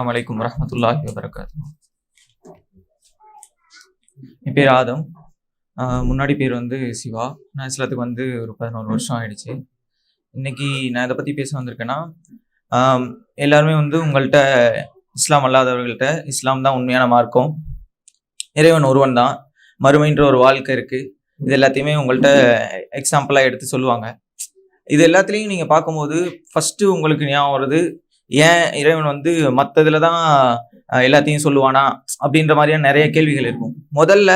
அஸ்லாம் அலைக்கும் வரமத்துல்லாஹி வபரகாத்து என் பேர் ஆதம். ஆஹ் முன்னாடி பேர் வந்து சிவா. நான் இஸ்லாத்துக்கு வந்து ஒரு பதினோரு வருஷம் ஆயிடுச்சு. இன்னைக்கு நான் இதை பற்றி பேச வந்திருக்கேன்னா எல்லாருமே வந்து உங்கள்கிட்ட இஸ்லாம் அல்லாதவர்கள்ட்ட இஸ்லாம் தான் உண்மையான மார்க்கம். இறைவன் ஒருவன் தான். மறுமைன்ற ஒரு வாழ்க்கை இருக்குது இது எல்லாத்தையுமே உங்கள்கிட்ட எக்ஸாம்பிளாக எடுத்து சொல்லுவாங்க. இது எல்லாத்துலேயும் நீங்கள் பார்க்கும்போது ஃபஸ்ட்டு உங்களுக்கு ஞாபகம் வருது ஏன் இறைவன் வந்து மற்றதுல தான் எல்லாத்தையும் சொல்லுவானா? அப்படின்ற மாதிரியான நிறைய கேள்விகள் இருக்கும். முதல்ல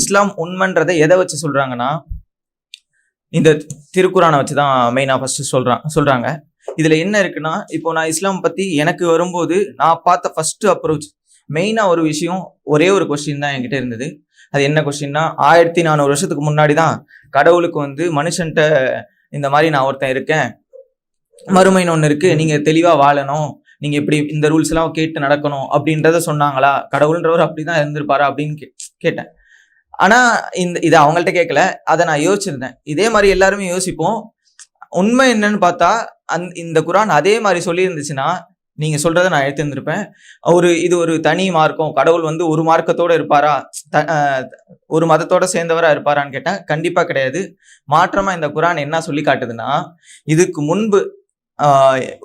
இஸ்லாம் உண்மைன்றதை எதை வச்சு சொல்றாங்கன்னா இந்த திருக்குறானை வச்சு தான் மெயினாக ஃபர்ஸ்ட் சொல்றான் சொல்றாங்க. இதுல என்ன இருக்குன்னா இப்போ நான் இஸ்லாம் பத்தி எனக்கு வரும்போது நான் பார்த்த ஃபர்ஸ்ட் அப்ரோச் மெயினா ஒரு விஷயம் ஒரே ஒரு கொஸ்டின் தான் என்கிட்ட இருந்தது. அது என்ன கொஸ்டின்னா ஆயிரத்தி நானூறு வருஷத்துக்கு முன்னாடி தான் கடவுளுக்கு வந்து மனுஷன்ட்ட இந்த மாதிரி நான் ஒருத்தன் இருக்கேன் மறுமைன்னு ஒன்று இருக்கு. நீங்கள் தெளிவாக வாழணும். நீங்கள் இப்படி இந்த ரூல்ஸ் எல்லாம் கேட்டு நடக்கணும் அப்படின்றத சொன்னாங்களா? கடவுள்ன்றவர் அப்படிதான் இருந்திருப்பாரா அப்படின்னு கே- கேட்டேன். ஆனால் இந்த இதை அவங்கள்ட்ட கேட்கல. அதை நான் யோசிச்சிருந்தேன். இதே மாதிரி எல்லாருமே யோசிப்போம். உண்மை என்னன்னு பார்த்தா அந் இந்த குரான் அதே மாதிரி சொல்லியிருந்துச்சுன்னா நீங்கள் சொல்கிறத நான் எடுத்திருந்திருப்பேன். ஒரு இது ஒரு தனி மார்க்கம். கடவுள் வந்து ஒரு மார்க்கத்தோடு இருப்பாரா? த- ஒரு மதத்தோட சேர்ந்தவராக இருப்பாரான்னு கேட்டேன். கண்டிப்பாக கிடையாது. மாற்றமாக இந்த குரான் என்ன சொல்லி காட்டுதுன்னா இதுக்கு முன்பு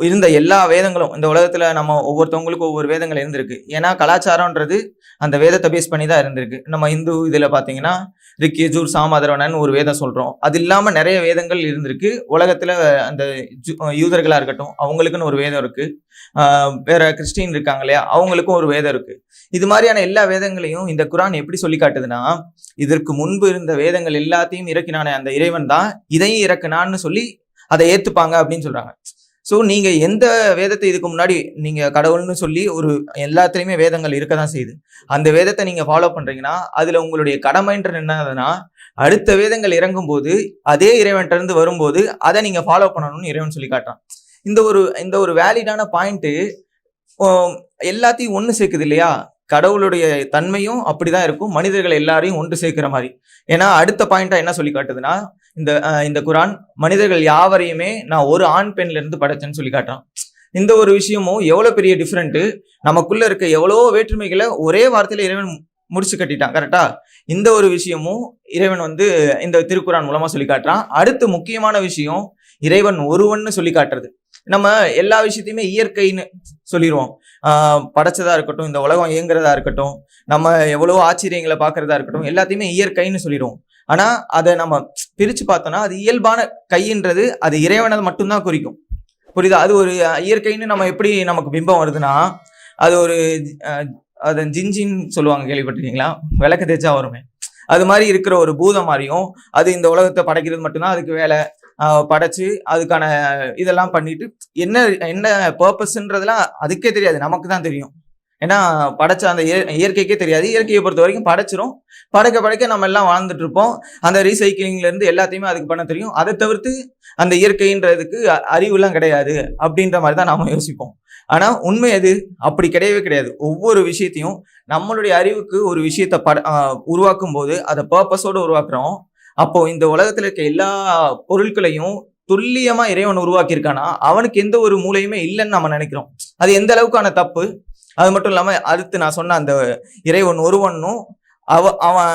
இருந்த எல்லா வேதங்களும் இந்த உலகத்தில் நம்ம ஒவ்வொருத்தவங்களுக்கும் ஒவ்வொரு வேதங்கள் இருந்திருக்கு. ஏன்னா கலாச்சாரம்ன்றது அந்த வேதத்தை பேஸ் பண்ணி தான் இருந்திருக்கு. நம்ம இந்து இதில் பார்த்தீங்கன்னா ரிக்கி ஜூர் சாமாதரவனன் ஒரு வேதம் சொல்கிறோம் அது இல்லாமல் நிறைய வேதங்கள் இருந்திருக்கு. உலகத்தில் அந்த யூதர்களாக இருக்கட்டும் அவங்களுக்குன்னு ஒரு வேதம் இருக்குது வேற கிறிஸ்டின் இருக்காங்க இல்லையா அவங்களுக்கும் ஒரு வேதம் இருக்குது இது மாதிரியான எல்லா வேதங்களையும் இந்த குரான் எப்படி சொல்லி காட்டுதுன்னா இதற்கு முன்பு இருந்த வேதங்கள் எல்லாத்தையும் இறக்கினானே அந்த இறைவன் தான் இதையும் இறக்குனான்னு சொல்லி அதை ஏற்றுப்பாங்க அப்படின்னு சொல்கிறாங்க ஸோ நீங்கள் எந்த வேதத்தை இதுக்கு முன்னாடி நீங்கள் கடவுள்னு சொல்லி ஒரு எல்லாத்துலேயுமே வேதங்கள் இருக்க தான் செய்யுது. அந்த வேதத்தை நீங்கள் ஃபாலோ பண்ணுறீங்கன்னா அதில் உங்களுடைய கடமைன்றது என்னதுன்னா அடுத்த வேதங்கள் இறங்கும்போது அதே இறைவன்கிட்டருந்து வரும்போது அதை நீங்கள் ஃபாலோ பண்ணணும்னு இறைவன் சொல்லி காட்டுறான். இந்த ஒரு இந்த ஒரு வேலிடான பாயிண்ட்டு எல்லாத்தையும் ஒன்று சேர்க்குது இல்லையா? கடவுளுடைய தன்மையும் அப்படிதான் இருக்கும். மனிதர்கள் எல்லாரையும் ஒன்று சேர்க்கிற மாதிரி. ஏன்னா அடுத்த பாயிண்டா என்ன சொல்லி காட்டுதுன்னா இந்த இந்த குரான் மனிதர்கள் யாவரையுமே நான் ஒரு ஆண் பெண்லேருந்து படைச்சேன்னு சொல்லி காட்டுறான். இந்த ஒரு விஷயமும் எவ்வளோ பெரிய டிஃப்ரெண்ட்டு நமக்குள்ளே இருக்க எவ்வளோ வேற்றுமைகளை ஒரே வார்த்தையில் இறைவன் முடிச்சு கட்டிட்டான் கரெக்டா இந்த ஒரு விஷயமும் இறைவன் வந்து இந்த திருக்குறான் மூலமாக சொல்லி காட்டுறான். அடுத்து முக்கியமான விஷயம் இறைவன் ஒருவன்னு சொல்லி காட்டுறது. நம்ம எல்லா விஷயத்தையுமே இயற்கைன்னு சொல்லிடுவோம் படைச்சதா இருக்கட்டும் இந்த உலகம் இயங்குறதா இருக்கட்டும் நம்ம எவ்வளோ ஆச்சரியங்களை பார்க்கறதா இருக்கட்டும் எல்லாத்தையுமே இயற்கைன்னு சொல்லிடுவோம் ஆனா அதை நம்ம பிரிச்சு பார்த்தோம்னா அது இயல்பான கைன்றது அது இறைவனது மட்டும்தான் குறிக்கும். புரியுதா? அது ஒரு இயற்கைன்னு நம்ம எப்படி நமக்கு பிம்பம் வருதுன்னா அது ஒரு அதை அது ஜிஞ்சின்னு சொல்லுவாங்க கேள்விப்பட்டிருக்கீங்களா? விளக்கு தேய்ச்சா வருமே. அது மாதிரி இருக்கிற ஒரு பூதம் மாதிரியும் அது இந்த உலகத்தை படைக்கிறது மட்டும்தான் அதுக்கு வேலை. படைச்சு அதுக்கான இதெல்லாம் பண்ணிட்டு என்ன என்ன பர்பஸ்ன்றதுலாம் அதுக்கே தெரியாது நமக்கு தான் தெரியும். ஏன்னா படைச்ச அந்த இயற்கைக்கே தெரியாது. இயற்கையை பொறுத்த வரைக்கும் படைச்சிரும். படைக்க படைக்க நம்ம எல்லாம் வாழ்ந்துட்டு இருப்போம். அந்த ரீசைக்கிளிங்ல இருந்து எல்லாத்தையுமே அதுக்கு பண்ண தெரியும். அதை தவிர்த்து அந்த இயற்கைன்றதுக்கு அறிவுலாம் கிடையாது அப்படின்ற மாதிரி தான் நாம யோசிப்போம். ஆனால் உண்மை அது அப்படி கிடையவே கிடையாது. ஒவ்வொரு விஷயத்தையும் நம்மளுடைய அறிவுக்கு ஒரு விஷயத்தை பட உருவாக்கும் போது அதை பர்பஸோடு உருவாக்குறோம். அப்போ இந்த உலகத்தில் இருக்க எல்லா பொருட்களையும் துல்லியமாக இறைவன் உருவாக்கியிருக்கானா? அவனுக்கு எந்த ஒரு மூலையுமே இல்லைன்னு நம்ம நினைக்கிறோம். அது எந்த அளவுக்கான தப்பு? அது மட்டும் இல்லாம அடுத்து நான் சொன்ன அந்த இறைவன் ஒருவனும் அவ அவன்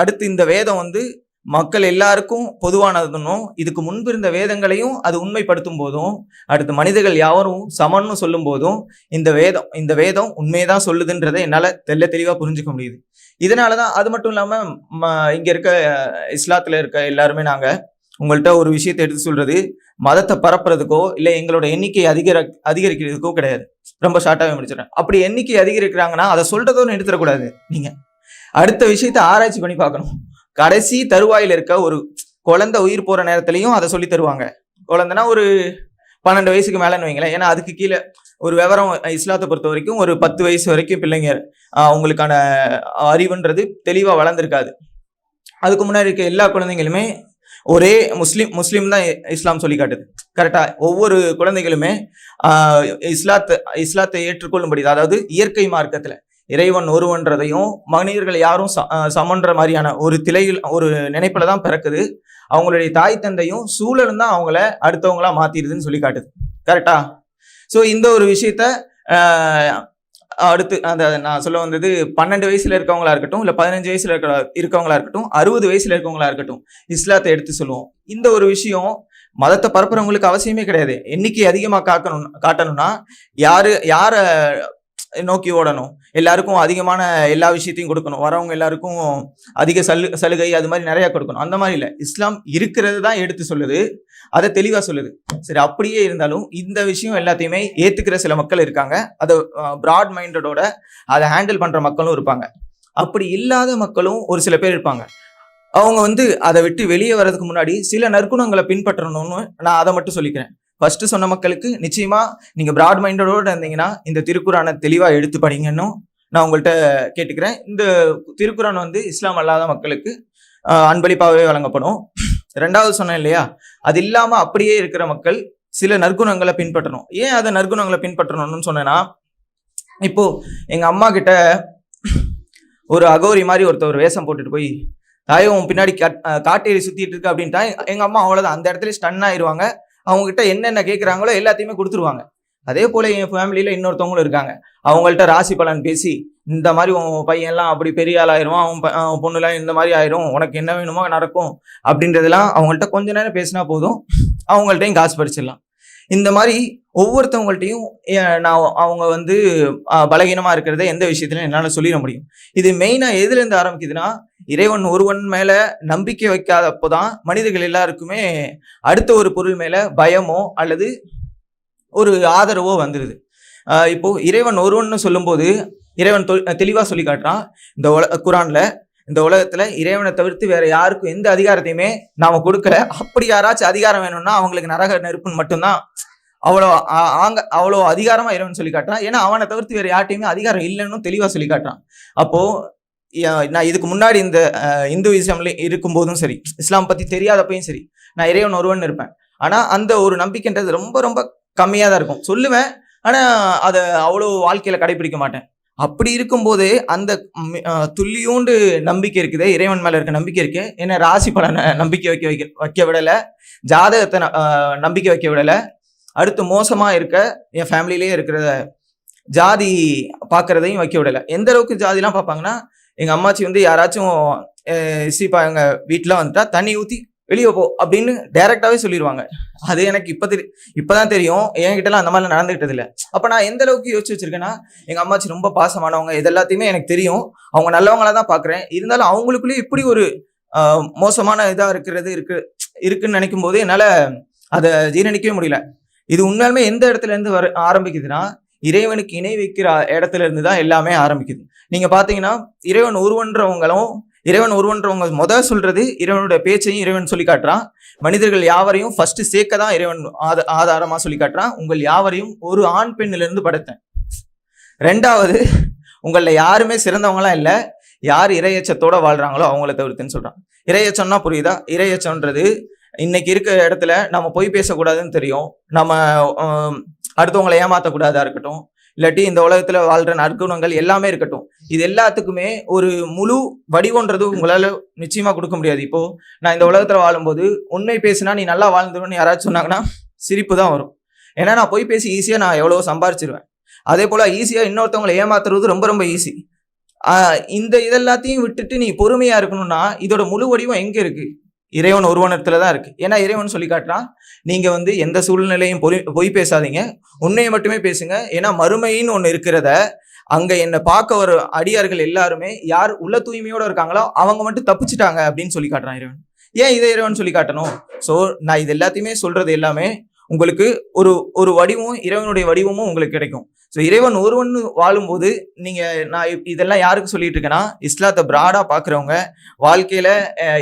அடுத்து இந்த வேதம் வந்து மக்கள் எல்லாருக்கும் பொதுவானதுன்னும் இதுக்கு முன்பு இருந்த வேதங்களையும் அது உண்மைப்படுத்தும் போதும் அடுத்து மனிதர்கள் யாவரும் சமன்னு சொல்லும் போதும் இந்த வேதம் இந்த வேதம் உண்மையதான் சொல்லுதுன்றதை என்னால் தெல்ல தெளிவாக புரிஞ்சுக்க முடியுது. இதனாலதான் அது மட்டும் இல்லாமல் ம, இருக்க இஸ்லாத்தில் இருக்க எல்லாருமே நாங்கள் உங்கள்கிட்ட ஒரு விஷயத்தை எடுத்து சொல்றது மதத்தை பரப்புறதுக்கோ இல்லை எங்களோட எண்ணிக்கை அதிகர அதிகரிக்கிறதுக்கோ கிடையாது. ரொம்ப ஷார்ட்டாகவே முடிச்சிடறேன். அப்படி எண்ணிக்கை அதிகரிக்கிறாங்கன்னா அதை சொல்றதோடு எடுத்துடக்கூடாது நீங்க. அடுத்த விஷயத்தை ஆராய்ச்சி பண்ணி பார்க்கணும். கடைசி தருவாயில் இருக்க ஒரு குழந்தை உயிர் போற நேரத்துலையும் அதை சொல்லி தருவாங்க. குழந்தைனா ஒரு பன்னெண்டு வயசுக்கு மேலன்னு வைங்களேன். ஏன்னா அதுக்கு கீழே ஒரு விவரம் இஸ்லாத்தை பொறுத்த வரைக்கும் ஒரு பத்து வயசு வரைக்கும் பிள்ளைங்க அவங்களுக்கான அறிவுன்றது தெளிவாக வளர்ந்துருக்காது. அதுக்கு முன்னாடி இருக்க எல்லா குழந்தைங்களுமே ஒரே முஸ்லீம் முஸ்லீம் தான் இஸ்லாம் சொல்லி காட்டுது. கரெக்டா ஒவ்வொரு குழந்தைகளுமே இஸ்லாத்தை இஸ்லாத்தை ஏற்றுக்கொள்ளும்படி அதாவது இயற்கை மார்க்கத்துல இறைவன் ஒருவன்றதையும் மனிதர்கள் யாரும் ச- சமன்ற மாதிரியான ஒரு திலையில் ஒரு நினைப்புல தான் பிறக்குது. அவங்களுடைய தாய் தந்தையும் சூழலும் தான் அவங்கள அடுத்தவங்களா மாத்திடுதுன்னு சொல்லி காட்டுது. கரெக்டா ஸோ இந்த ஒரு விஷயத்த அடுத்து அந்த நான் சொல்ல வந்தது பன்னெண்டு வயசுல இருக்கவங்களா இருக்கட்டும் இல்ல பதினஞ்சு வயசுல இருக்க இருக்கவங்களா இருக்கட்டும் அறுபது வயசுல இருக்கவங்களா இருக்கட்டும் இஸ்லாத்தை எடுத்து சொல்லுவோம். இந்த ஒரு விஷயம் மதத்தை பரப்புறவங்களுக்கு அவசியமே கிடையாது. எண்ணிக்கை அதிகமாக காக்கணும் காட்டணும்னா யாரு யாரை நோக்கி ஓடணும். எல்லாருக்கும் அதிகமான எல்லா விஷயத்தையும் கொடுக்கணும். வரவங்க எல்லாருக்கும் அதிக சலு சலுகை அது மாதிரி நிறைய கொடுக்கணும். அந்த மாதிரி இல்லை. இஸ்லாம் இருக்கிறது தான் எடுத்து சொல்லுது. அதை தெளிவாக சொல்லுது. சரி அப்படியே இருந்தாலும் இந்த விஷயம் எல்லாத்தையுமே ஏற்றுக்கிற சில மக்கள் இருக்காங்க. அதை ப்ராட் மைண்டடோட அதை ஹேண்டில் பண்ணுற மக்களும் இருப்பாங்க. அப்படி இல்லாத மக்களும் ஒரு சில பேர் இருப்பாங்க. அவங்க வந்து அதை விட்டு வெளியே வர்றதுக்கு முன்னாடி சில நற்குணங்களை பின்பற்றணும்னு நான் அதை மட்டும் சொல்லிக்கிறேன். ஃபர்ஸ்ட் சொன்ன மக்களுக்கு நிச்சயமா நீங்க பிராட் மைண்டடோடு இருந்தீங்கன்னா இந்த திருக்குறானை தெளிவா எடுத்து படிங்கன்னு நான் உங்கள்கிட்ட கேட்டுக்கிறேன். இந்த திருக்குறான் வந்து இஸ்லாம் அல்லாத மக்களுக்கு அன்பளிப்பாகவே வழங்கப்படும். ரெண்டாவது சொன்னேன் இல்லையா? அது இல்லாம அப்படியே இருக்கிற மக்கள் சில நற்குணங்களை பின்பற்றணும். ஏன் அதை நற்குணங்களை பின்பற்றணும்னு சொன்னேன்னா இப்போ எங்க அம்மா கிட்ட ஒரு அகோரி மாதிரி ஒருத்தர் வேஷம் போட்டுட்டு போய் தாயோ உன் பின்னாடி காட்- காட்டேரி சுத்திட்டு இருக்கு அப்படின்ட்டா எங்க அம்மா அவ்வளவுதான். அந்த இடத்துல ஸ்டன் ஆயிருவாங்க. அவங்ககிட்ட என்னென்ன கேட்குறாங்களோ எல்லாத்தையுமே கொடுத்துருவாங்க. அதே போல் என் ஃபேமிலியில் இன்னொருத்தவங்களும் இருக்காங்க. அவங்கள்ட்ட ராசி பலன் பேசி இந்த மாதிரி உன் பையன்லாம் அப்படி பெரிய ஆள் ஆயிரும் அவன் ப- பொண்ணுலாம் இந்த மாதிரி ஆயிரும் உனக்கு என்ன வேணுமோ நடக்கும் அப்படின்றதெல்லாம் அவங்கள்ட்ட கொஞ்ச நேரம் பேசினா போதும் அவங்கள்ட்டையும் காசு படிச்சிடலாம் இந்த மாதிரி ஒவ்வொருத்தவங்கள்ட்டையும் நான் அவங்க வந்து பலகீனமாக இருக்கிறத எந்த விஷயத்துலையும் என்னால் சொல்லிட முடியும். இது மெயினாக எதுலேருந்து ஆரம்பிக்குதுன்னா இறைவன் ஒருவன் மேல நம்பிக்கை வைக்காதப்போதான் மனிதர்கள் எல்லாருக்குமே அடுத்த ஒரு பொருள் மேல பயமோ அல்லது ஒரு ஆதரவோ வந்துடுது இப்போ இறைவன் ஒருவன் சொல்லும்போது இறைவன் தொ- தெளிவா சொல்லி காட்டுறான். இந்த உல குரான்ல இந்த உலகத்துல இறைவனை தவிர்த்து வேற யாருக்கும் எந்த அதிகாரத்தையுமே நாம கொடுக்கல. அப்படி யாராச்சும் அதிகாரம் வேணும்னா அவங்களுக்கு நரக நெருப்புன்னு மட்டும்தான் அவ்வளோ ஆங்க அவ்வளோ அதிகாரமா இறைவன் சொல்லி காட்டுறான். ஏன்னா அவனை தவிர்த்து வேற யார்ட்டையுமே அதிகாரம் இல்லைன்னு தெளிவா சொல்லி காட்டுறான். அப்போ நான் இதுக்கு முன்னாடி இந்த இந்துவிசம்ல இருக்கும்போதும் சரி இஸ்லாம் பத்தி தெரியாதப்பையும் சரி நான் இறைவன் ஒருவன் இருப்பேன். ஆனா அந்த ஒரு நம்பிக்கைன்றது ரொம்ப ரொம்ப கம்மியா தான் இருக்கும். சொல்லுவேன் ஆனா அதை அவ்வளோ வாழ்க்கையில கடைபிடிக்க மாட்டேன். அப்படி இருக்கும்போது அந்த துல்லியோண்டு நம்பிக்கை இருக்குது இறைவன் மேல இருக்க நம்பிக்கை இருக்கு என்ன ராசி பலனை நம்பிக்கை வைக்க வைக்க வைக்க விடல ஜாதகத்தை ந- நம்பிக்கை வைக்க விடல. அடுத்து மோசமா இருக்க என் ஃபேமிலியிலேயே இருக்கிற ஜாதி பார்க்கறதையும் வைக்க விடல. எந்த அளவுக்கு ஜாதிலாம் பார்ப்பாங்கன்னா எங்கள் அம்மாச்சி வந்து யாராச்சும் இசிப்பா எங்கள் வீட்டுல வந்துட்டா தண்ணி ஊற்றி வெளியே போ அப்படின்னு டைரெக்டாகவே சொல்லிடுவாங்க அது எனக்கு இப்போ தெரி இப்பதான் தெரியும். என்கிட்டலாம் அந்த மாதிரிலாம் நடந்துகிட்டது அப்போ நான் எந்த அளவுக்கு யோசிச்சு வச்சிருக்கேன்னா எங்கள் அம்மாச்சி ரொம்ப பாசமானவங்க. இது எல்லாத்தையுமே எனக்கு தெரியும். அவங்க நல்லவங்களா தான் பார்க்குறேன் இருந்தாலும் அவங்களுக்குள்ளேயே இப்படி ஒரு மோசமான இதாக இருக்கிறது இருக்கு இருக்குன்னு நினைக்கும் போது என்னால் அதை ஜீரணிக்கவே முடியல. இது உண்மையாலுமே எந்த இடத்துல இருந்து வர ஆரம்பிக்குதுன்னா இறைவனுக்கு இணை வைக்கிற இடத்துல இருந்து தான் எல்லாமே ஆரம்பிக்குது. நீங்க பாத்தீங்கன்னா இறைவன் உருவன்றவங்களும் இறைவன் ஒருவன்றவங்க முதல் சொல்றது இறைவனுடைய பேச்சையும் இறைவன் சொல்லி காட்டுறான். மனிதர்கள் யாவரையும் ஃபர்ஸ்ட் சேர்க்க தான் இறைவன் ஆத ஆதாரமா சொல்லி காட்டுறான். உங்கள் யாவரையும் ஒரு ஆண் பெண்ணிலிருந்து படைத்தேன். ரெண்டாவது உங்களில் யாருமே சிறந்தவங்களாம் இல்லை யார் இரையச்சத்தோட வாழ்றாங்களோ அவங்கள தவிர்த்துன்னு சொல்றான். இரையச்சம்னா புரியுதா? இரையச்சம்ன்றது இன்னைக்கு இருக்கிற இடத்துல நம்ம பொய் பேசக்கூடாதுன்னு தெரியும். நம்ம அடுத்தவங்களை ஏமாத்தக்கூடாதா இருக்கட்டும் இல்லாட்டி இந்த உலகத்துல வாழ்ற நற்குணங்கள் எல்லாமே இருக்கட்டும். இது எல்லாத்துக்குமே ஒரு முழு வடிவன்றது உங்களால நிச்சயமா கொடுக்க முடியாது. இப்போ நான் இந்த உலகத்துல வாழும்போது உண்மை பேசினா நீ நல்லா வாழ்ந்துருன்னு யாராச்சும் சொன்னாங்கன்னா சிரிப்பு தான் வரும். ஏன்னா நான் போய் பேசி ஈஸியா நான் எவ்வளவோ சம்பாரிச்சிருவேன். அதே போல ஈஸியா இன்னொருத்தவங்களை ஏமாத்துறது ரொம்ப ரொம்ப ஈஸி இந்த இதெல்லாத்தையும் விட்டுட்டு நீ பொறுமையா இருக்கணும்னா இதோட முழு வடிவம் எங்க இருக்கு? இறைவன் ஒருவனத்தில் தான் இருக்குது ஏன்னா இறைவன் சொல்லி காட்டுறான் நீங்கள் வந்து எந்த சூழ்நிலையும் பொய் பொய் பேசாதீங்க. உண்மையை மட்டுமே பேசுங்க. ஏன்னா மறுமைன்னு ஒன்று இருக்கிறத அங்கே என்னை பார்க்க வர அடியார்கள் எல்லாருமே யார் உள்ள தூய்மையோட இருக்காங்களோ அவங்க மட்டும் தப்பிச்சிட்டாங்க அப்படின்னு சொல்லி காட்டுறான் இறைவன். ஏன் இதை இறைவன் சொல்லி காட்டணும்? ஸோ நான் இது எல்லாத்தையுமே சொல்கிறது எல்லாமே உங்களுக்கு ஒரு ஒரு வடிவமும் இறைவனுடைய வடிவமும் உங்களுக்கு கிடைக்கும். ஸோ இறைவன் ஒருவன் வாழும்போது நீங்கள் நான் இப்- இதெல்லாம் யாருக்கு சொல்லிட்டு இருக்கேன்னா இஸ்லாத்தை ப்ராடாக பார்க்குறவங்க வாழ்க்கையில்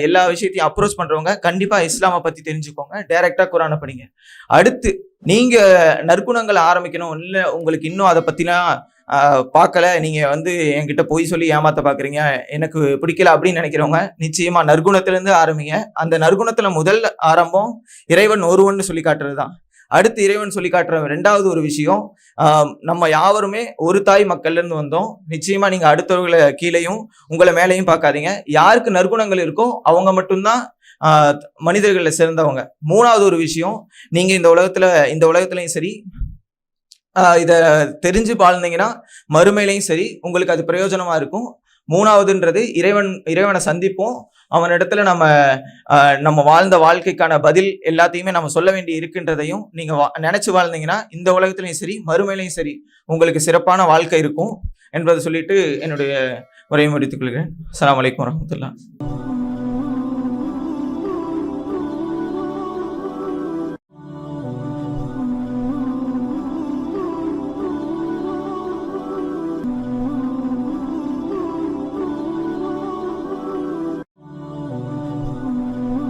எல்லா விஷயத்தையும் அப்ரோச் பண்ணுறவங்க கண்டிப்பாக இஸ்லாமை பற்றி தெரிஞ்சுக்கோங்க டைரெக்டாக குரானை படிங்க. அடுத்து நீங்கள் நற்குணங்களை ஆரம்பிக்கணும் இல்லை உங்களுக்கு இன்னும் அதை பற்றிலாம் பார்க்கல. நீங்கள் வந்து என்கிட்ட பொய் சொல்லி ஏமாத்த பார்க்குறீங்க எனக்கு பிடிக்கல அப்படின்னு நினைக்கிறவங்க நிச்சயமாக நற்குணத்திலேருந்து ஆரம்பிங்க. அந்த நற்குணத்தில் முதல் ஆரம்பம் இறைவன் ஒருவன் சொல்லி காட்டுறது தான் அடுத்து இறைவன் சொல்லி காட்டுற ரெண்டாவது ஒரு விஷயம் நம்ம யாவருமே ஒரு தாய் மக்கள்லேருந்து வந்தோம். நிச்சயமாக நீங்கள் அடுத்தவர்களை கீழேயும் உங்களை மேலேயும் பார்க்காதீங்க. யாருக்கு நற்குணங்கள் இருக்கோ அவங்க மட்டும்தான் மனிதர்களில் சிறந்தவங்க. மூணாவது ஒரு விஷயம் நீங்கள் இந்த உலகத்தில் இந்த உலகத்துலையும் சரி இதை தெரிஞ்சு வாழ்ந்தீங்கன்னா மறுமையிலையும் சரி உங்களுக்கு அது பிரயோஜனமாக இருக்கும். மூணாவதுன்றது இறைவன் இறைவனை சந்திப்போம். அவனிடத்துல நம்ம நம்ம வாழ்ந்த வாழ்க்கைக்கான பதில் எல்லாத்தையுமே நம்ம சொல்ல வேண்டி இருக்கின்றதையும் நீங்க வா- நினைச்சு வாழ்ந்தீங்கன்னா இந்த உலகத்திலையும் சரி மறுமையிலையும் சரி உங்களுக்கு சிறப்பான வாழ்க்கை இருக்கும் என்பதை சொல்லிட்டு என்னுடைய உரையை முடித்துக் கொள்கிறேன். அலாம் வலைக்கம் வரமத்துல்லா